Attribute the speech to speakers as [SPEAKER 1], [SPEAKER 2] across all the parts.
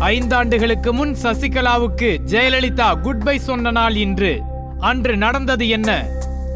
[SPEAKER 1] ஐந்தாண்டுகளுக்கு முன் சசிகலாவுக்கு Jayalalithaa good bye சொன்ன நாள் இன்று. அன்று நடந்தது என்ன?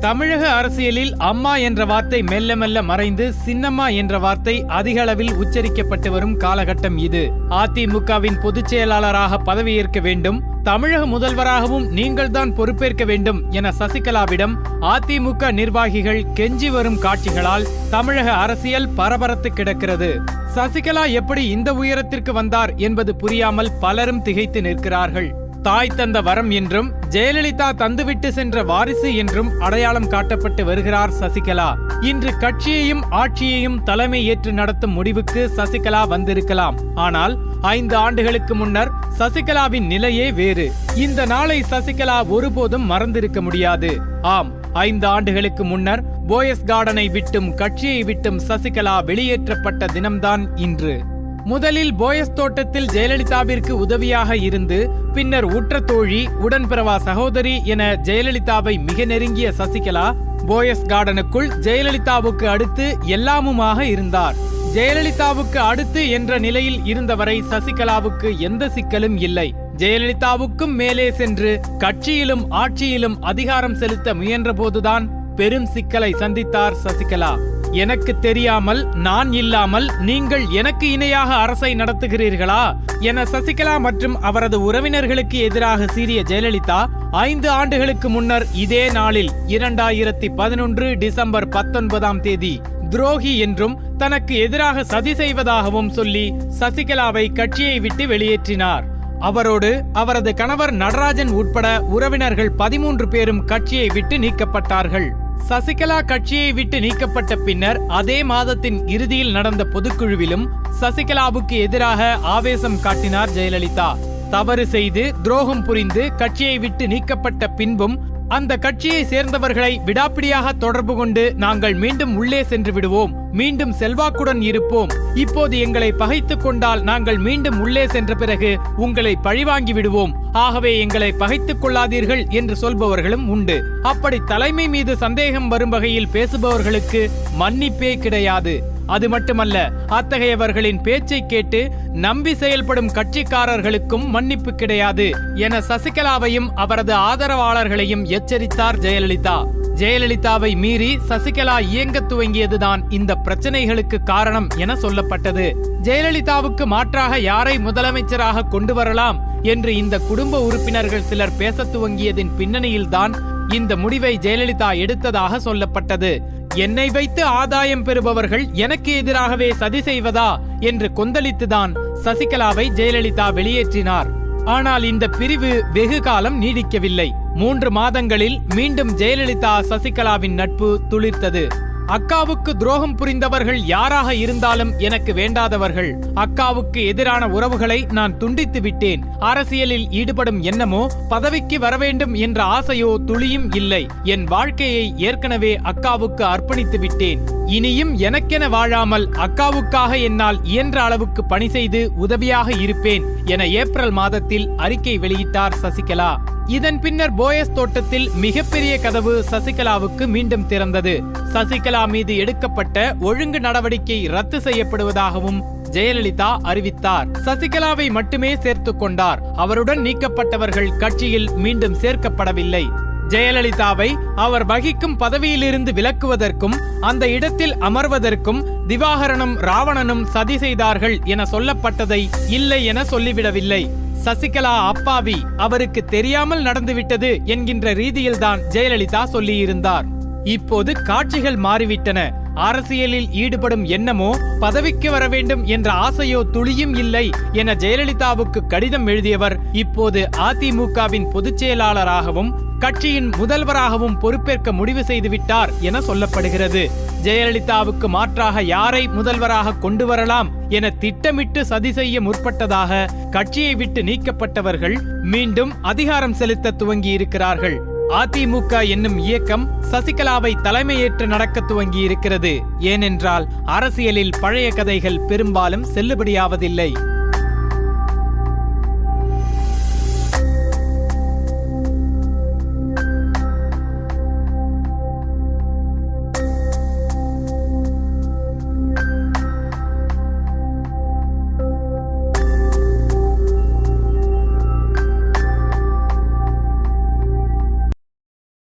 [SPEAKER 1] தமிழக அரசியலில் அம்மா என்ற வார்த்தை மெல்ல மெல்ல மறைந்து சின்னம்மா என்ற வார்த்தை அதிக அளவில் உச்சரிக்கப்பட்டு வரும் காலகட்டம் இது. அதிமுகவின் பொதுச் செயலாளராக பதவியேற்க வேண்டும். தமிழக முதல்வராகவும் நீங்கள்தான் பொறுப்பேற்க வேண்டும் என சசிகலாவிடம் அதிமுக நிர்வாகிகள் கெஞ்சி வரும் காட்சிகளால் தமிழக அரசியல் பரபரத்து கிடக்கிறது. சசிகலா எப்படி இந்த உயரத்திற்கு வந்தார் என்பது புரியாமல் பலரும் திகைத்து நிற்கிறார்கள். தாய் தந்த வரம் என்றும் ஜெயலலிதா தந்துவிட்டு சென்ற வாரிசு என்றும் அடையாளம் காட்டப்பட்டு வருகிறார் சசிகலா. இன்று கட்சியையும் ஆட்சியையும் தலைமை ஏற்று நடத்தும் முடிவுக்கு சசிகலா வந்திருக்கலாம். ஆனால் ஐந்து ஆண்டுகளுக்கு முன்னர் சசிகலாவின் நிலையே வேறு. இந்த நாளை சசிகலா ஒருபோதும் மறந்திருக்க முடியாது. ஆம் ஐந்து ஆண்டுகளுக்கு முன்னர் போயஸ் கார்டனை விட்டும் கட்சியை விட்டும் சசிகலா வெளியேற்றப்பட்ட தினம்தான் இன்று. முதலில் போயஸ் தோட்டத்தில் ஜெயலலிதாவிற்கு உதவியாக இருந்து பின்னர் உற்ற தோழி உடன்பிறவா சகோதரி என ஜெயலலிதாவை மிக நெருங்கிய சசிகலா போயஸ் கார்டனுக்குள் ஜெயலலிதாவுக்கு அடுத்து எல்லாமுமாக இருந்தார். ஜெயலலிதாவுக்கு அடுத்து என்ற நிலையில் இருந்தவரை சசிகலாவுக்கு எந்த சிக்கலும் இல்லை. ஜெயலலிதாவுக்கும் மேலே சென்று கட்சியிலும் ஆட்சியிலும் அதிகாரம் செலுத்த முயன்றபோதுதான் பெரும் சிக்கலை சந்தித்தார் சசிகலா. எனக்கு தெரியாமல் நான் இல்லாமல் நீங்கள் எனக்கு இணையாக அரசை நடத்துகிறீர்களா? என சசிகலா மற்றும் அவரது உறவினர்களுக்கு எதிராக சீறிய ஜெயலலிதா ஐந்து ஆண்டுகளுக்கு முன்னர் இதே நாளில் இரண்டாயிரத்தி பதினொன்று டிசம்பர் பத்தொன்பதாம் தேதி துரோகி என்றும் தனக்கு எதிராக சதி செய்வதாகவும் சொல்லி சசிகலாவை கட்சியை விட்டு வெளியேற்றினார். அவரோடு அவரது கணவர் நடராஜன் உட்பட உறவினர்கள் பதிமூன்று பேரும் கட்சியை விட்டு நீக்கப்பட்டார்கள். சசிகலா கட்சியை விட்டு நீக்கப்பட்ட பின்னர் அதே மாதத்தின் இறுதியில் நடந்த பொதுக்குழுவிலும் சசிகலாவுக்கு எதிராக ஆவேசம் காட்டினார் ஜெயலலிதா. தவறு செய்து துரோகம் புரிந்து கட்சியை விட்டு நீக்கப்பட்ட பின்பும் அந்த கட்சியை சேர்ந்தவர்களை விடாப்பிடியாக தொடர்பு கொண்டு நாங்கள் மீண்டும் உள்ளே சென்று விடுவோம். மீண்டும் செல்வாக்குடன் இருப்போம். இப்போது எங்களை பகைத்துக் கொண்டால் நாங்கள் மீண்டும் உள்ளே சென்ற பிறகு உங்களை பழிவாங்கி விடுவோம். ஆகவே எங்களை பகைத்துக் கொள்ளாதீர்கள் என்று சொல்பவர்களும் உண்டு. அப்படி தலைமை மீது சந்தேகம் வரும் வகையில் பேசுபவர்களுக்கு மன்னிப்பே கிடையாது. அது மட்டுமல்ல அத்தகையவர்களின் பேச்சை கேட்டு நம்பி செயல்படும் கட்சிக்காரர்களுக்கும் மன்னிப்பு கிடையாது என சசிகலாவையும் அவரது ஆதரவாளர்களையும் எச்சரித்தார் ஜெயலலிதா. ஜெயலலிதாவை மீறி சசிகலா இயங்க துவங்கியதுதான் இந்த பிரச்சனைகளுக்கு காரணம் என சொல்லப்பட்டது. ஜெயலலிதாவுக்கு மாற்றாக யாரை முதலமைச்சராக கொண்டு வரலாம் என்று இந்த குடும்ப உறுப்பினர்கள் சிலர் பேசத் துவங்கியதின் பின்னணியில்தான் இந்த முடிவை ஜெயலலிதா எடுத்ததாக சொல்லப்பட்டது. என்னை வைத்து ஆதாயம் பெறுபவர்கள் எனக்கு எதிராகவே சதி செய்வதா என்று கொந்தளித்துதான் சசிகலாவை ஜெயலலிதா வெளியேற்றினார். ஆனால் இந்த பிரிவு வெகு காலம் நீடிக்கவில்லை. மூன்று மாதங்களில் மீண்டும் ஜெயலலிதா சசிகலாவின் நட்பு துளிர்த்தது. அக்காவுக்கு துரோகம் புரிந்தவர்கள் யாராக இருந்தாலும் எனக்கு வேண்டாதவர்கள். அக்காவுக்கு எதிரான உறவுகளை நான் துண்டித்து விட்டேன். அரசியலில் ஈடுபடும் எண்ணமோ பதவிக்கு வரவேண்டும் என்ற ஆசையோ துளியும் இல்லை. என் வாழ்க்கையை ஏற்கனவே அக்காவுக்கு அர்ப்பணித்து விட்டேன். இனியும் எனக்கென வாழாமல் அக்காவுக்காக என்னால் இயன்ற அளவுக்கு பணி செய்து உதவியாக இருப்பேன் என ஏப்ரல் மாதத்தில் அறிக்கை வெளியிட்டார் சசிகலா. இதன் பின்னர் போயஸ் தோட்டத்தில் மிகப்பெரிய கதவு சசிகலாவுக்கு மீண்டும் திறந்தது. சசிகலா மீது எடுக்கப்பட்ட ஒழுங்கு நடவடிக்கை ரத்து செய்யப்படுவதாகவும் ஜெயலலிதா அறிவித்தார். சசிகலாவை மட்டுமே சேர்த்துக் கொண்டார். அவருடன் நீக்கப்பட்டவர்கள் கட்சியில் மீண்டும் சேர்க்கப்படவில்லை. ஜெயலலிதாவை அவர் வகிக்கும் பதவியிலிருந்து விலக்குவதற்கும் அந்த இடத்தில் அமர்வதற்கும் திவாகரனும் ராவணனும் சதி செய்தார்கள் என சொல்லப்பட்டதை இல்லை என சொல்லிவிடவில்லை. சசிகலா அப்பாவி அவருக்கு தெரியாமல் நடந்துவிட்டது என்கின்ற ரீதியில்தான் ஜெயலலிதா சொல்லியிருந்தார். இப்போது காட்சிகள் மாறிவிட்டன. அரசியலில் ஈடுபடும் எண்ணமோ பதவிக்கு வர வேண்டும் என்ற ஆசையோ துளியும் இல்லை என ஜெயலலிதாவுக்கு கடிதம் எழுதியவர் இப்போது அதிமுகவின் பொதுச் செயலாளராகவும் கட்சியின் முதல்வராகவும் பொறுப்பேற்க முடிவு செய்துவிட்டார் என சொல்லப்படுகிறது. ஜெயலலிதாவுக்கு மாற்றாக யாரை முதல்வராக கொண்டு வரலாம் என திட்டமிட்டு சதி செய்ய முற்பட்டதாக கட்சியை விட்டு நீக்கப்பட்டவர்கள் மீண்டும் அதிகாரம் செலுத்த துவங்கி இருக்கிறார்கள் அதிமுக என்னும் இயக்கம் சசிகலாவை தலைமையேற்று நடக்க துவங்கி இருக்கிறது ஏனென்றால் அரசியலில் பழைய கதைகள் பெரும்பாலும் செல்லுபடியாவதில்லை.